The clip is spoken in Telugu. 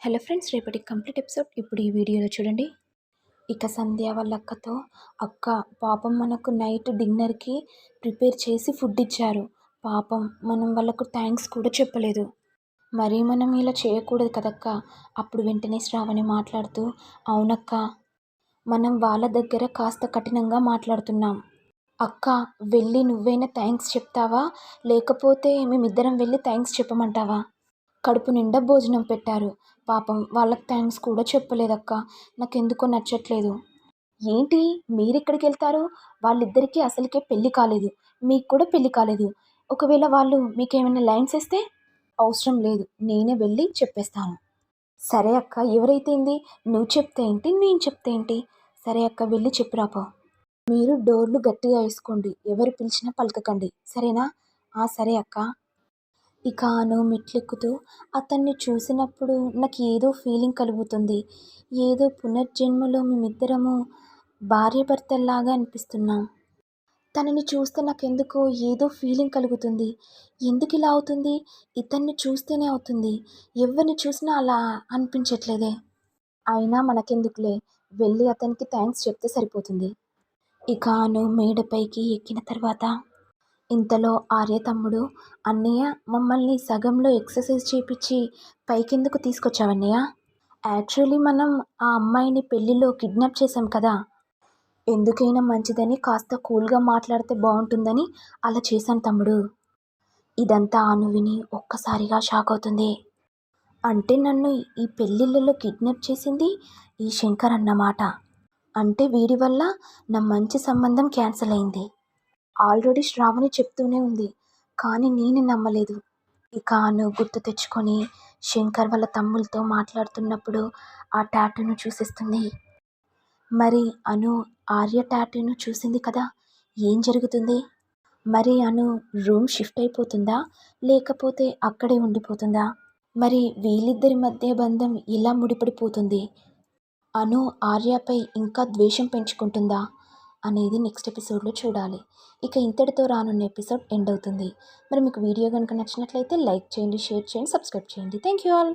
హలో ఫ్రెండ్స్ రేపటి కంప్లీట్ ఎపిసోడ్. ఇప్పుడు ఈ వీడియోలో చూడండి. ఇక సంధ్య వాళ్ళ అక్కతో అక్క పాపం మనకు నైట్ డిన్నర్కి ప్రిపేర్ చేసి ఫుడ్ ఇచ్చారు. పాపం మనం వాళ్ళకు థ్యాంక్స్ కూడా చెప్పలేదు. మరీ మనం ఇలా చేయకూడదు కదక్క. అప్పుడు వెంటనే శ్రావణి మాట్లాడుతూ అవునక్క మనం వాళ్ళ దగ్గర కాస్త కఠినంగా మాట్లాడుతున్నాం. అక్క వెళ్ళి నువ్వైనా థ్యాంక్స్ చెప్తావా? లేకపోతే మేమిద్దరం వెళ్ళి థ్యాంక్స్ చెప్పమంటావా? కడుపు నిండా భోజనం పెట్టారు. పాపం వాళ్ళకి థ్యాంక్స్ కూడా చెప్పలేదక్క. నాకెందుకో నచ్చట్లేదు. ఏంటి? మీరెక్కడికి వెళ్తారు? వాళ్ళిద్దరికీ అసలుకే పెళ్ళి కాలేదు. మీకు కూడా పెళ్ళి కాలేదు. ఒకవేళ వాళ్ళు మీకేమైనా లైన్స్ ఇస్తే అవసరం లేదు. నేనే వెళ్ళి చెప్పేస్తాను. సరే అక్క ఎవరైతే ఏంది? నువ్వు చెప్తే ఏంటి? నేను చెప్తే ఏంటి? సరే అక్క వెళ్ళి చెప్పురాపో మీరు డోర్లు గట్టిగా వేసుకోండి. ఎవరు పిలిచినా పలకకండి. సరేనా? ఆ సరే అక్క. ఇక అను మెట్లెక్కుతూ అతన్ని చూసినప్పుడు నాకు ఏదో ఫీలింగ్ కలుగుతుంది. ఏదో పునర్జన్మలో మేమిద్దరము భార్యాభర్తల్లాగా అనిపిస్తున్నాం. తనని చూస్తే నాకెందుకో ఏదో ఫీలింగ్ కలుగుతుంది. ఎందుకు ఇలా అవుతుంది? ఇతన్ని చూస్తేనే అవుతుంది. ఎవరిని చూసినా అలా అనిపించట్లేదే. అయినా మనకెందుకులే? వెళ్ళి అతనికి థ్యాంక్స్ చెప్తే సరిపోతుంది. ఇక అను మేడపైకి ఎక్కిన తర్వాత ఇంతలో ఆర్య తమ్ముడు అన్నయ్య మమ్మల్ని సగంలో ఎక్సర్సైజ్ చేపించి పైకెందుకు తీసుకొచ్చావన్నయ్య? యాక్చువల్లీ మనం ఆ అమ్మాయిని పెళ్ళిలో కిడ్నాప్ చేశాం కదా. ఎందుకైనా మంచిదని కాస్త కూల్గా మాట్లాడితే బాగుంటుందని అలా చేశాను తమ్ముడు. ఇదంతా అను విని ఒక్కసారిగా షాక్ అవుతుంది. అంటే నన్ను ఈ పెళ్ళిళ్ళలో కిడ్నాప్ చేసింది ఈ శంకర్ అన్నమాట. అంటే వీడి వల్ల నా మంచి సంబంధం క్యాన్సిల్ అయింది. ఆల్రెడీ శ్రావణి చెప్తూనే ఉంది కానీ నేను నమ్మలేదు. ఇక అను గుర్తు తెచ్చుకొని శంకర్ వాళ్ళ తమ్ములతో మాట్లాడుతున్నప్పుడు ఆ టాటూను చూసిస్తుంది. మరి అను ఆర్య టాటూను చూసింది కదా ఏం జరుగుతుంది? మరి అను రూమ్ షిఫ్ట్ అయిపోతుందా లేకపోతే అక్కడే ఉండిపోతుందా? మరి వీళ్ళిద్దరి మధ్య బంధం ఇలా ముడిపడిపోతుంది. అను ఆర్యపై ఇంకా ద్వేషం పెంచుకుంటుందా? అనేది నెక్స్ట్ ఎపిసోడ్లో చూడాలి. ఇక ఇంతటితో రానున్న ఎపిసోడ్ ఎండ్ అవుతుంది. మరి మీకు వీడియో కనుక నచ్చినట్లయితే లైక్ చేయండి షేర్ చేయండి సబ్స్క్రైబ్ చేయండి. Thank you all